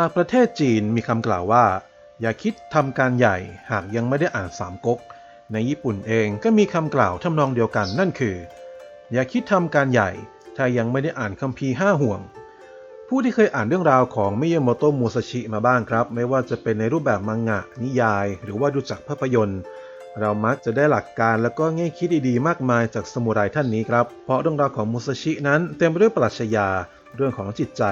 หากประเทศจีนมีคำกล่าวว่า อย่าคิดทำการใหญ่หากยังไม่ได้อ่านสามก๊ก ในญี่ปุ่นเองก็มีคำกล่าวทำนองเดียวกันนั่นคือ อย่าคิดทำการใหญ่ ถ้ายังไม่ได้อ่านคัมภีร์ห้าห่วง ผู้ที่เคยอ่านเรื่องราวของมิยาโมโตะมูซาชิมาบ้างครับ ไม่ว่าจะเป็นในรูปแบบมังงะ นิยาย หรือว่าดูจากภาพยนตร์เรามักจะได้หลักการและก็แง่คิดดีๆ มากมายจากสมุไรท่านนี้ครับ เพราะเรื่องราวของมูซาชินั้นเต็มไปด้วยปรัชญาเรื่องของจิตใจ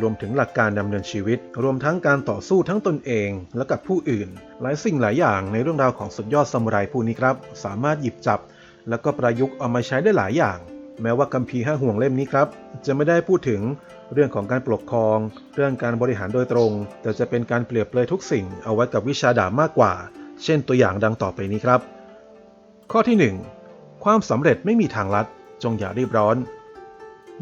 รวมถึงหลักการดำเนินชีวิต รวมทั้งการต่อสู้ทั้งตนเอง และกับผู้อื่น หลายสิ่งหลายอย่างในเรื่องราวของสุดยอดซามูไรผู้นี้ครับ สามารถหยิบจับ แล้วก็ประยุกต์เอามาใช้ได้หลายอย่าง แม้ว่าคัมภีร์ห้าห่วงเล่มนี้ครับ จะไม่ได้พูดถึงเรื่องของการปกครอง เรื่องการบริหารโดยตรง แต่จะเป็นการเปรียบเลยทุกสิ่ง เอาไว้กับวิชาดาบมากกว่า เช่นตัวอย่างดังต่อไปนี้ครับ ข้อที่ 1 ความสำเร็จไม่มีทางลัด จงอย่ารีบร้อน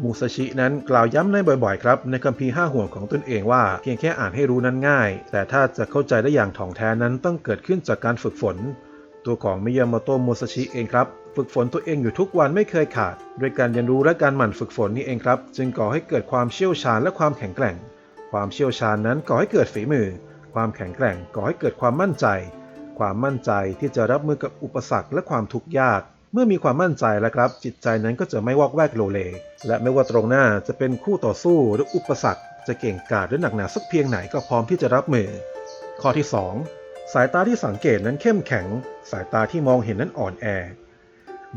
มูซาชินั้นกล่าวย้ำในบ่อยๆครับในคัมภีร์ห้าห่วงของตนเองว่าเพียงแค่อ่านให้รู้นั้นง่าย แต่ถ้าจะเข้าใจได้อย่างถ่องแท้นั้นต้องเกิดขึ้นจากการฝึกฝน ตัวของมิยาโมโตะมูซาชิเองครับฝึกฝนตัวเองอยู่ทุกวันไม่เคยขาดโดยการเรียนรู้และการหมั่นฝึกฝนนี่เองครับ จึงก่อให้เกิดความเชี่ยวชาญและความแข็งแกร่ง ความเชี่ยวชาญนั้นก่อให้เกิดฝีมือ ความแข็งแกร่งก่อให้เกิดความมั่นใจ ความมั่นใจที่จะรับมือกับอุปสรรคและความทุกข์ยาก เมื่อมีความมั่นใจแล้วครับ จิตใจนั้นก็จะไม่วอกแวกโลเล และไม่ว่าตรงหน้าจะเป็นคู่ต่อสู้หรืออุปสรรค จะเก่งกาจหรือหนักหนาสักเพียงไหนก็พร้อมที่จะรับมือ ข้อที่ 2 สายตาที่สังเกตนั้นเข้มแข็ง สายตาที่มองเห็นนั้นอ่อนแอ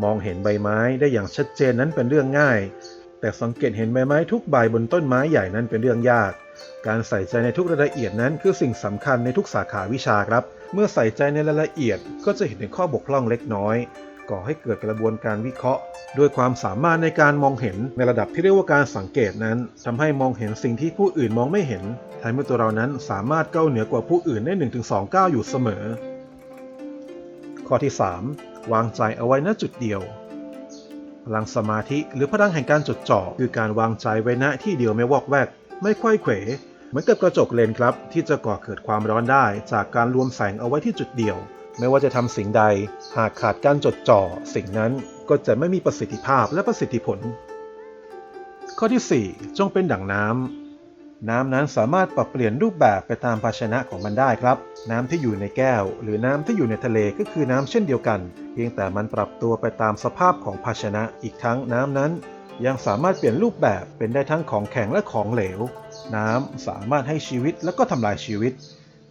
มองเห็นใบไม้ได้อย่างชัดเจนนั้นเป็นเรื่องง่าย แต่สังเกตเห็นใบไม้ทุกใบบนต้นไม้ใหญ่นั้นเป็นเรื่องยาก การใส่ใจในทุกรายละเอียดนั้นคือสิ่งสำคัญในทุกสาขาวิชาครับ เมื่อใส่ใจในรายละเอียดก็จะเห็นถึงข้อบกพร่องเล็กน้อย ก่อให้เกิดกระบวนการวิเคราะห์ ด้วยความสามารถในการมองเห็นในระดับที่เรียกว่าการสังเกตนั้นทำให้มองเห็นสิ่งที่ผู้อื่นมองไม่เห็นทำให้ตัวเรานั้นสามารถก้าวเหนือกว่าผู้อื่นได้ 1-2 ก้าวอยู่เสมอ ข้อที่ 3 วางใจเอาไว้ณจุดเดียวพลังสมาธิหรือพลังแห่งการจดจ่อคือการวางใจไว้ณที่เดียวไม่วอกแวก ไม่ค่อยเขวเหมือนกับกระจกเลนครับ ที่จะก่อเกิดความร้อนได้ จากการรวมแสงเอาไว้ที่จุดเดียว ไม่ว่าจะทำสิ่งใด หากขาดการจดจ่อ สิ่งนั้นก็จะไม่มีประสิทธิภาพและประสิทธิผล ข้อที่ 4 จงเป็นดั่งน้ำ น้ำนั้นสามารถปรับเปลี่ยนรูปแบบไปตามภาชนะของมันได้ครับ น้ำที่อยู่ในแก้ว หรือน้ำที่อยู่ในทะเลก็คือน้ำเช่นเดียวกัน เพียงแต่มันปรับตัวไปตามสภาพของภาชนะ อีกทั้งน้ำนั้นยังสามารถเปลี่ยนรูปแบบเป็นได้ทั้งของแข็งและของเหลว น้ำสามารถให้ชีวิตและก็ทำลายชีวิต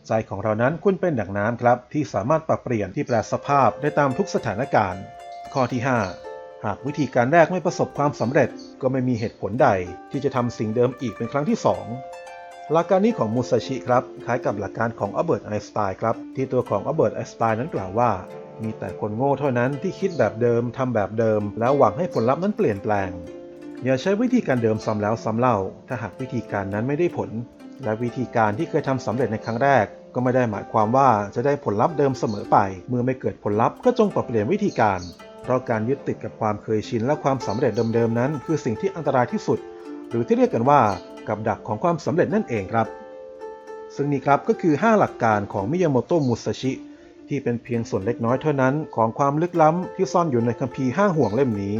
ใจของเรานั้นควรเป็นดั่งน้ำครับ ที่สามารถปรับเปลี่ยนที่แปลสภาพได้ตามทุกสถานการณ์ ข้อที่ 5 หากวิธีการแรกไม่ประสบความสำเร็จ ก็ไม่มีเหตุผลใด ที่จะทำสิ่งเดิมอีกเป็นครั้งที่ 2 หลักการนี้ของมูซาชิครับคล้ายกับหลักการของอัลเบิร์ตไอน์สไตน์ครับที่ตัวของอัลเบิร์ตไอน์สไตน์นั้นกล่าวว่ามีแต่คนโง่เท่านั้นที่คิดแบบเดิมทำแบบเดิม แล้วหวังให้ผลลัพธ์นั้นเปลี่ยนแปลง อย่าใช้วิธีการเดิมซ้ำแล้วซ้ำเล่า ถ้าหากวิธีการนั้นไม่ได้ผล และวิธีการที่เคยทำสำเร็จในครั้งแรก ก็ไม่ได้หมายความว่าจะได้ผลลัพธ์เดิมเสมอไป เมื่อไม่เกิดผลลัพธ์ก็จงปรับเปลี่ยนวิธีการ เพราะการยึดติดกับความเคยชินและความสำเร็จเดิมๆนั้น คือสิ่งที่อันตรายที่สุด หรือที่เรียกกันว่ากับดักของความสำเร็จนั่นเองครับ ซึ่งนี่ครับก็คือ 5 หลักการของมิยาโมโตะมุซาชิที่เป็นเพียงส่วนเล็กน้อยเท่านั้นของความลึกล้ำที่ซ่อนอยู่ในคัมภีร์ห้าห่วงเล่มนี้